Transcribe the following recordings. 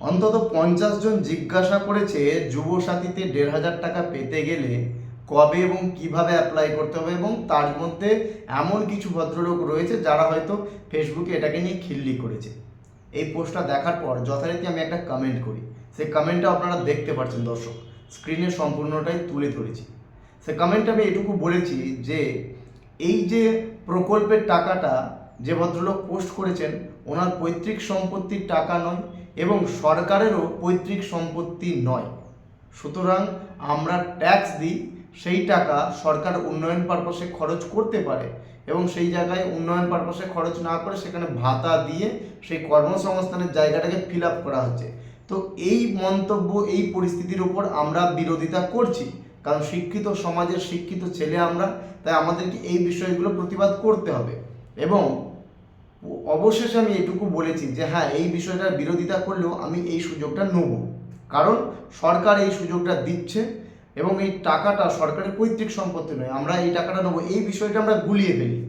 অন্তত পঞ্চাশ জন জিজ্ঞাসা করেছে যুবসাথীতে দেড় হাজার টাকা পেতে গেলে কবে এবং কীভাবে অ্যাপ্লাই করতে হবে এবং তার মধ্যে এমন কিছু ভদ্রলোক রয়েছে যারা হয়তো ফেসবুকে এটাকে নিয়ে খিল্লি করেছে। এই পোস্টটা দেখার পর যথারীতি আমি একটা কমেন্ট করি। সেই কমেন্টটা আপনারা দেখতে পাচ্ছেন, দর্শক। স্ক্রিনে সম্পূর্ণটাই তুলে ধরেছি। সে কমেন্টে আমি এটুকু বলেছি যে, এই যে প্রকল্পের টাকাটা যে ভদ্রলোক পোস্ট করেছেন, ওনার পৈতৃক সম্পত্তির টাকা নয় এবং সরকারেরও পৈতৃক সম্পত্তি নয়। সুতরাং আমরা ট্যাক্স দিই, সেই টাকা সরকার উন্নয়ন পারপাসে খরচ করতে পারে এবং সেই জায়গায় উন্নয়ন পারপাসে খরচ না করে সেখানে ভাতা দিয়ে সেই কর্মসংস্থানের জায়গাটাকে ফিল আপ করা হচ্ছে। তো এই মন্তব্য, এই পরিস্থিতির উপর আমরা বিরোধিতা করছি। কারণ শিক্ষিত সমাজের শিক্ষিত ছেলে আমরা, তাই আমাদেরকে এই বিষয়গুলো প্রতিবাদ করতে হবে। এবং অবশেষে আমি এটুকু বলেছি যে হ্যাঁ এই বিষয়টার বিরোধিতা করলেও আমি এই সুযোগটা নেব। কারণ সরকার এই সুযোগটা দিচ্ছে এবং এই টাকাটা সরকারের পৈতৃক সম্পত্তি নয়, আমরা এই টাকাটা নেব। এই বিষয়টা আমরা গুলিয়ে ফেলি।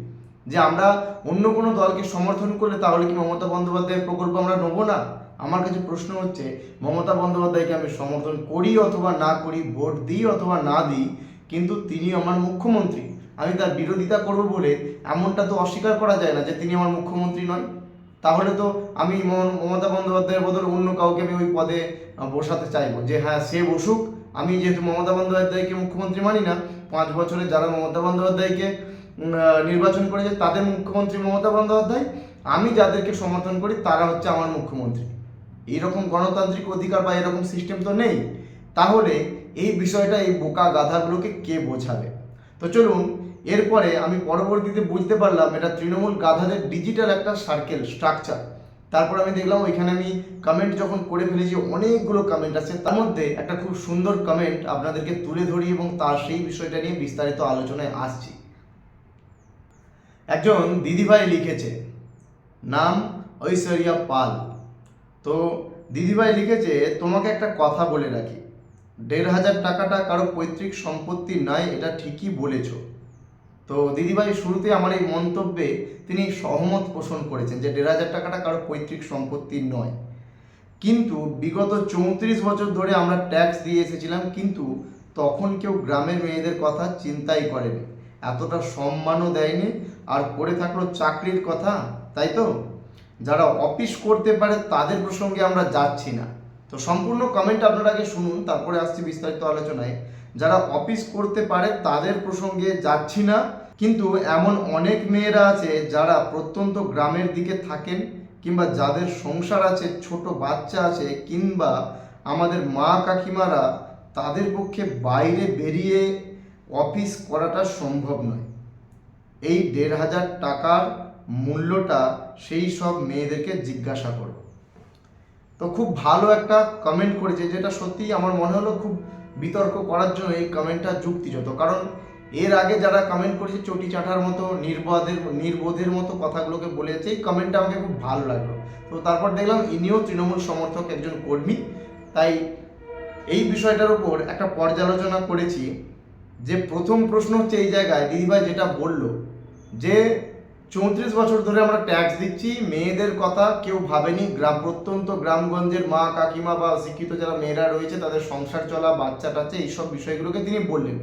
যে আমরা অন্য কোনো দলকে সমর্থন করলে তাহলে কি মমতা বন্দ্যোপাধ্যায়ের প্রকল্প আমরা নেব না? আমার কাছে প্রশ্ন হচ্ছে, মমতা বন্দ্যোপাধ্যায়কে আমি সমর্থন করি অথবা না করি, ভোট দিই অথবা না দিই, কিন্তু তিনি আমার মুখ্যমন্ত্রী। আমি তার বিরোধিতা করব বলে এমনটা তো অস্বীকার করা যায় না যে তিনি আমার মুখ্যমন্ত্রী নয়। তাহলে তো আমি মমতা বন্দ্যোপাধ্যায়ের বদলে অন্য কাউকে আমি ওই পদে বসাতে চাইব। যে হ্যাঁ সে বসুক। আমি যেহেতু মমতা বন্দ্যোপাধ্যায়কে মুখ্যমন্ত্রী মানি না, পাঁচ বছরে যারা মমতা বন্দ্যোপাধ্যায়কে নির্বাচন করেছে তাদের মুখ্যমন্ত্রী মমতা বন্দ্যোপাধ্যায়। আমি যাদেরকে সমর্থন করি তারা হচ্ছে আমার মুখ্যমন্ত্রী। এইরকম গণতান্ত্রিক অধিকার বা এরকম সিস্টেম তো নেই। তাহলে এই বিষয়টা, এই বোকা গাধাগুলোকে কে বোঝাবে? তো চলুন, এরপরে আমি পরবর্তীতে বুঝতে পারলাম এটা তৃণমূল গাধাদের ডিজিটাল একটা সার্কেল স্ট্রাকচার তারপর আমি দেখলাম ওইখানে আমি কমেন্ট যখন করে ফেলেছি, অনেকগুলো কমেন্ট আছে। তার মধ্যে একটা খুব সুন্দর কমেন্ট আপনাদেরকে তুলে ধরি এবং তার সেই বিষয়টা নিয়ে বিস্তারিত আলোচনায় আসছি। একজন দিদিভাই লিখেছে, নাম ঐশ্বরিয়া পাল। তো দিদিভাই লিখেছে, তোমাকে একটা কথা বলে রাখি। দেড় হাজার টাকাটা কারও পৈতৃক সম্পত্তি নাই এটা ঠিকই বলেছ। তো দিদিভাই, শুরুতে আমার এই মন্তব্যে তিনি সহমত পোষণ করেছেন যে দেড় হাজার টাকাটা কারও পৈতৃক সম্পত্তি নয়। কিন্তু বিগত চৌত্রিশ বছর ধরে আমরা ট্যাক্স দিয়ে এসেছিলাম, কিন্তু তখন কেউ গ্রামের মেয়েদের কথা চিন্তাই করেনি। এতটা সম্মানও দেয়নি, আর করে থাকল চাকরির কথা, তাই তো? যারা অফিস করতে পারে, তাদের প্রসঙ্গে আমরা যাচ্ছি না। তো সম্পূর্ণ কমেন্ট আপনারা আগে শুনুন, তারপরে আসছি বিস্তারিত আলোচনায়। যারা অফিস করতে পারে, তাদের প্রসঙ্গে যাচ্ছি না, কিন্তু এমন অনেক মেয়েরা আছে যারা প্রত্যন্ত গ্রামের দিকে থাকেন কিংবা যাদের সংসার আছে, ছোট বাচ্চা আছে, কিংবা আমাদের মা কাকিমারা তাদের পক্ষে বাইরে বেরিয়ে অফিস করাটা সম্ভব নয়। এই দেড় হাজার টাকার মূল্যটা সেই সব মেয়েদেরকে জিজ্ঞাসা করো। তো খুব ভালো একটা কমেন্ট করেছে, যেটা সত্যি আমার মনে হলো খুব বিতর্ক করার জন্য এই কমেন্টটা যুক্তিযত কারণ এর আগে যারা কমেন্ট করেছে চটি চাটার মতো নির্বোধের নির্বোধের মতো কথাগুলোকে বলেছে, এই কমেন্টটা আমাকে খুব ভালো লাগল। তো তারপর দেখলাম ইনিও তৃণমূল সমর্থক একজন কর্মী, তাই এই বিষয়টার উপর একটা পর্যালোচনা করেছি যে প্রথম প্রশ্ন হচ্ছে এই জায়গায়, দিদিভাই যেটা বলল যে চৌত্রিশ বছর ধরে আমরা ট্যাক্স দিচ্ছি। মেয়েদের কথা কেউ ভাবেনি। গ্রাম প্রত্যন্ত গ্রামগঞ্জের মা, কাকিমা বা শিক্ষিত যারা মেয়েরা রয়েছে, তাদের সংসার চলা, বাচ্চা টাচ্চা, এইসব বিষয়গুলোকে তিনি বললেন।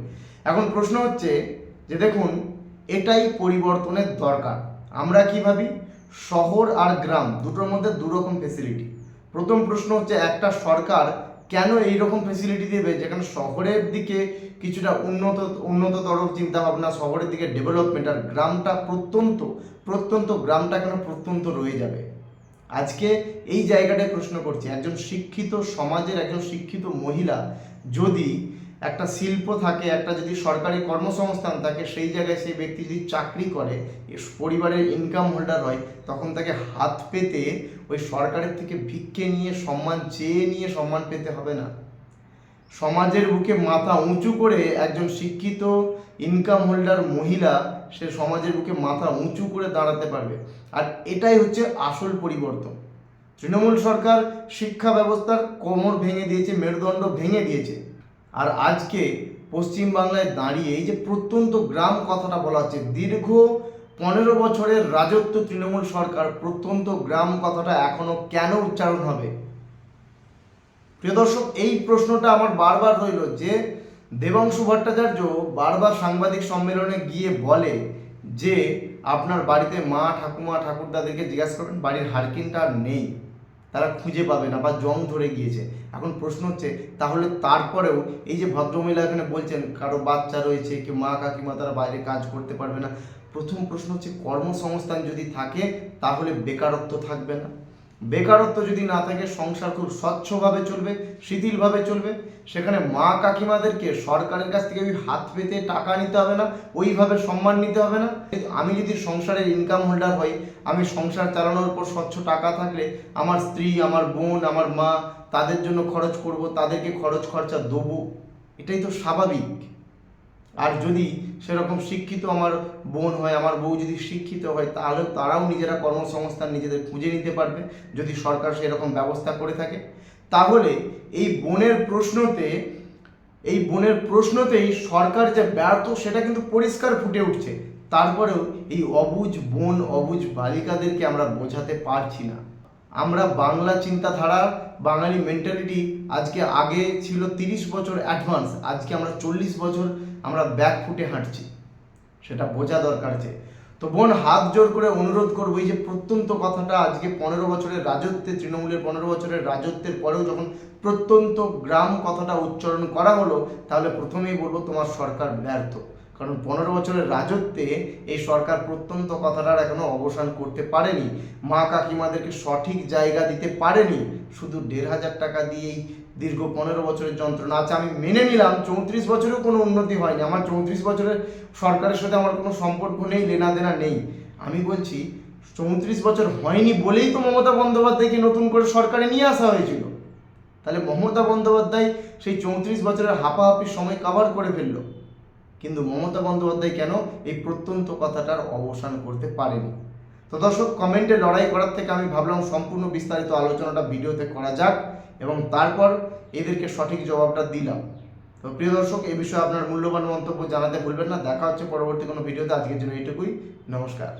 এখন প্রশ্ন হচ্ছে যে দেখুন, এটাই পরিবর্তনের দরকার। আমরা কি ভাবি? শহর আর গ্রাম দুটোর মধ্যে দুরকম ফেসিলিটি প্রথম প্রশ্ন হচ্ছে, একটা সরকার কেন এই রকম ফেসিলিটি দেবে? যেখানে শহরের দিকে কিছুটা উন্নত, উন্নততর চিন্তা ভাবনা শহরের দিকে ডেভেলপমেন্ট আর গ্রামটা প্রত্যন্ত প্রত্যন্ত গ্রামটা কেন প্রত্যন্ত রয়ে যাবে? আজকে এই জায়গাটায় প্রশ্ন করছি, একজন শিক্ষিত সমাজের একজন শিক্ষিত মহিলা যদি একটা শিল্প থাকে, একটা যদি সরকারি কর্মসংস্থান থাকে, সেই জায়গায় সেই ব্যক্তি যদি চাকরি করে পরিবারের ইনকাম হোল্ডার হয়, তখন তাকে হাত পেতে ওই সরকারের থেকে ভিক্ষে নিয়ে, সম্মান চেয়ে নিয়ে সম্মান পেতে হবে না। সমাজের বুকে মাথা উঁচু করে একজন শিক্ষিত ইনকাম হোল্ডার মহিলা, সে সমাজের বুকে মাথা উঁচু করে দাঁড়াতে পারবে। আর এটাই হচ্ছে আসল পরিবর্তন। তৃণমূল সরকার শিক্ষা ব্যবস্থার কোমর ভেঙে দিয়েছে, মেরুদণ্ড ভেঙে দিয়েছে। আর আজকে পশ্চিমবাংলায় দাঁড়িয়ে এই যে প্রত্যন্ত গ্রাম কথাটা বলা হচ্ছে, দীর্ঘ পনেরো বছরের রাজত্ব তৃণমূল সরকার প্রত্যন্ত গ্রাম কথাটা এখনও কেন উচ্চারণ হবে? প্রিয় দর্শক, এই প্রশ্নটা আমার বারবার রইল যে দেবাংশু ভট্টাচার্য বারবার সাংবাদিক সম্মেলনে গিয়ে বলে যে আপনার বাড়িতে মা ঠাকুমা ঠাকুরদাদেরকে জিজ্ঞাসা করবেন, বাড়ির হারকিনটা আর নেই। তারা খুঁজে পাবে না বা জং ধরে গিয়েছে। এখন প্রশ্ন হচ্ছে, তাহলে তারপরেও এই যে ভদ্রমহিলা এখানে বলছেন, কারও বাচ্চা রয়েছে কি মা কাকিমা তারা বাইরে কাজ করতে পারবে না। প্রথম প্রশ্ন হচ্ছে, কর্মসংস্থান যদি থাকে, তাহলে বেকারত্ব থাকবে না? বেকারত্ব যদি না থাকে, সংসার খুব স্বচ্ছভাবে চলবে, শিথিলভাবে চলবে, সেখানে মা কাকিমাদেরকে সরকারের কাছ থেকে ওই হাত পেতে টাকা নিতে হবে না, ওইভাবে সম্মান নিতে হবে না। আমি যদি সংসারের ইনকাম হোল্ডার হই, আমি সংসার চালানোর উপর স্বচ্ছ টাকা থাকলে আমার স্ত্রী, আমার বোন, আমার মা, তাদের জন্য খরচ করব, তাদেরকে খরচ খরচা দেবো, এটাই তো স্বাভাবিক। আর যদি সেরকম শিক্ষিত আমার বোন হয়, আমার বউ যদি শিক্ষিত হয়, তাহলে তারাও নিজেরা কর্মসংস্থান নিজেদের খুঁজে নিতে পারবে, যদি সরকার সেরকম ব্যবস্থা করে থাকে। তাহলে এই বোনের প্রশ্নতে, এই বোনের প্রশ্নতেই সরকার যে ব্যর্থ, সেটা কিন্তু পরিষ্কার ফুটে উঠছে। তারপরেও এই অবুজ বোন, অবুজ বালিকাদেরকে আমরা বোঝাতে পারছি না। আমরা বাংলা চিন্তাধারা, বাঙালি মেন্টালিটি আজকে আগে ছিল তিরিশ বছর অ্যাডভান্স আজকে আমরা চল্লিশ বছর আমরা ব্যাক ফুটে হাঁটছি। সেটা বোঝা দরকার যে, তো বোন হাত জোর করে অনুরোধ করব, এই যে প্রত্যন্ত কথাটা আজকে পনেরো বছরের রাজত্বে, তৃণমূলের পনেরো বছরের রাজত্বের পরেও যখন প্রত্যন্ত গ্রাম কথাটা উচ্চারণ করা হলো, তাহলে প্রথমেই বলব তোমার সরকার ব্যর্থ। কারণ পনেরো বছরের রাজত্বে এই সরকার প্রত্যন্ত কথাটার এখনও অবসান করতে পারেনি। মা কাকিমাদেরকে সঠিক জায়গা দিতে পারেনি। শুধু দেড় হাজার টাকা দিয়েই দীর্ঘ পনেরো বছরের যন্ত্রণা আছে, আমি মেনে নিলাম, চৌত্রিশ বছরেও কোনো উন্নতি হয়নি। আমার চৌত্রিশ বছরের সরকারের সাথে আমার কোনো সম্পর্ক নেই লেনা দেনা নেই। আমি বলছি, চৌত্রিশ বছর হয়নি বলেই তো মমতা বন্দ্যোপাধ্যায়কে নতুন করে সরকারে নিয়ে আসা হয়েছিল। তাহলে মমতা বন্দ্যোপাধ্যায় সেই চৌত্রিশ বছরের হাঁপাহাপির সময় কাভার করে ফেলল। কিন্তু মমতা বন্দ্যোপাধ্যায় কেন এই প্রত্যন্ত কথাটার অবসান করতে পারেনি? তো দর্শক কমেন্টে লড়াই করার থেকে আমি ভাবলাম সম্পূর্ণ বিস্তারিত আলোচনাটা ভিডিওতে করা যাক এবং তারপর এদেরকে সঠিক জবাবটা দিলাম। তো প্রিয় দর্শক এই বিষয়ে আপনার মূল্যবান মন্তব্য জানাতে ভুলবেন না। দেখা হচ্ছে পরবর্তী কোনো ভিডিওতে। আজকের জন্য এইটুকুই। নমস্কার।